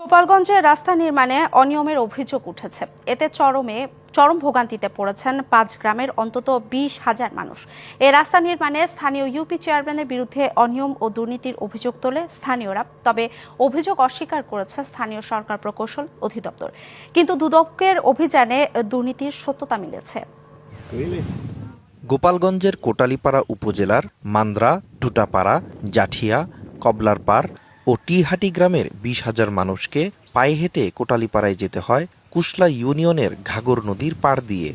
গোপালগঞ্জে রাস্তা নির্মাণে অনিয়মের অভিযোগ উঠেছে। এতে চরমে, চরম ভোগান্তিতে পড়েছেন পাঁচ গ্রামের অন্তত বিশ হাজার মানুষ। এই রাস্তা নির্মাণে স্থানীয় ইউপি চেয়ারম্যানের বিরুদ্ধে অনিয়ম ও দুর্নীতির অভিযোগ তোলে স্থানীয়রা। তবে অভিযোগ অস্বীকার করেছে স্থানীয় সরকার প্রকৌশল অধিদপ্তর। কিন্তু দুদকের অভিযানে দুর্নীতির সত্যতা মিলেছে। গোপালগঞ্জের কোটালীপাড়া উপজেলার মান্দ্রা, টুটাপাড়া, জাঠিয়া কবলারপাড় ও টিহাটি গ্রামের বিশ হাজার মানুষকে পায়ে হেঁটে কোটালিপাড়ায় যেতে হয় কুশলা ইউনিয়নের ঘাগর নদীর পাড় দিয়ে।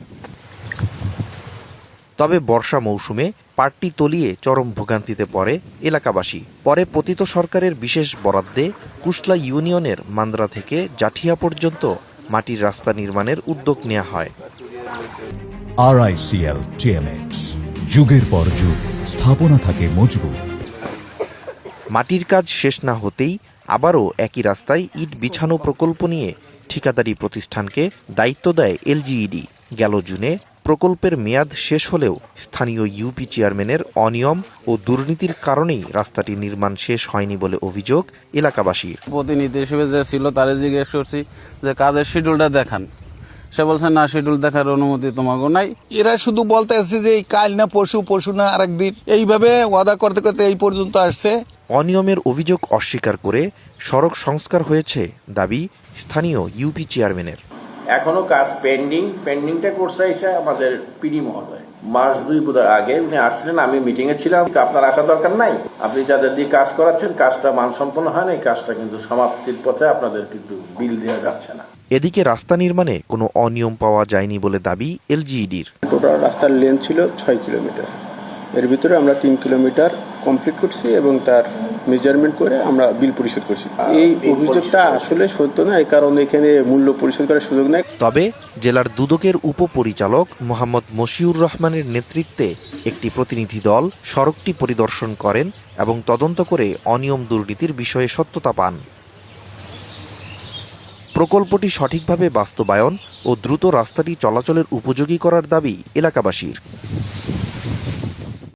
তবে বর্ষা মৌসুমে পাড়টি তলিয়ে চরম ভোগান্তিতে পড়ে এলাকাবাসী। পরে পতিত সরকারের বিশেষ বরাদ্দে কুশলা ইউনিয়নের মান্দ্রা থেকে জাঠিয়া পর্যন্ত মাটির রাস্তা নির্মাণের উদ্যোগ নেওয়া হয়। যুগের পর যুগ, স্থাপনা থাকে মজবুত। মাটির কাজ শেষ না হতেই আবারও একই রাস্তায় ইট বিছানো প্রকল্প নিয়ে ঠিকাদারি প্রতিষ্ঠানকে দায়িত্ব দেয় এলজিইডি। গেল জুনে প্রকল্পের মেয়াদ শেষ হলেও স্থানীয় ইউপি চেয়ারম্যানের অনিয়ম ও দুর্নীতির কারণেই রাস্তাটি নির্মাণ শেষ হয়নি বলে অভিযোগ এলাকাবাসীর। প্রতিনিধি হিসেবে যে ছিল তারে জিজ্ঞেস করছি যে কাজের শিডিউলটা দেখান। সে বলছে না শিডিউল দেখার অনুমতি তোমাকে নাই। এরা শুধু বলতে আসছে যে এই কাল না পশু পশু না আরেকদিন। এইভাবে ওয়াদা করতে করতে এই পর্যন্ত আসছে। অনিয়মের অভিযোগ অস্বীকার করে সড়ক সংস্কার হয়েছে দাবি স্থানীয় ইউপি চেয়ারম্যানের। এখনও কাজ পেন্ডিং। পেন্ডিংটা করছে এসে আমাদের পিডি মহোদয়। মাস দুই বোধহয় আগে উনি আসছিলেন আমি মিটিং এ ছিলাম। আপনার আসা দরকার নাই? আপনি যাদের দিয়ে কাজ করাচ্ছেন কাজটা মানসম্পন্ন হয় নাই এই কাজটা কিন্তু সমাপ্তির পথে আপনাদের কিন্তু বিল দেওয়া যাচ্ছে না। এদিকে রাস্তা নির্মাণে কোনো অনিয়ম পাওয়া যায়নি বলে দাবি এলজিইডির। টোটাল রাস্তার লেন ছিল ছয় কিলোমিটার। এর ভিতরে আমরা তিন কিলোমিটার কমপ্লিট করছি এবং তার মেজারমেন্ট করে আমরা বিল পরিশোধ করছি। এই অভিযোগটা আসলে সত্য না এই কারণে এখানে মূল্য পরিশোধ করার সুযোগ নেই। তবে জেলার দুদকের উপপরিচালক মোহাম্মদ মশিউর রহমানের নেতৃত্বে একটি প্রতিনিধি দল সড়কটি পরিদর্শন করেন এবং তদন্ত করে অনিয়ম দুর্নীতির বিষয়ে সত্যতা পান। প্রকল্পটি সঠিকভাবে বাস্তবায়ন ও দ্রুত রাস্তাটি চলাচলের উপযোগী করার দাবি এলাকাবাসীর।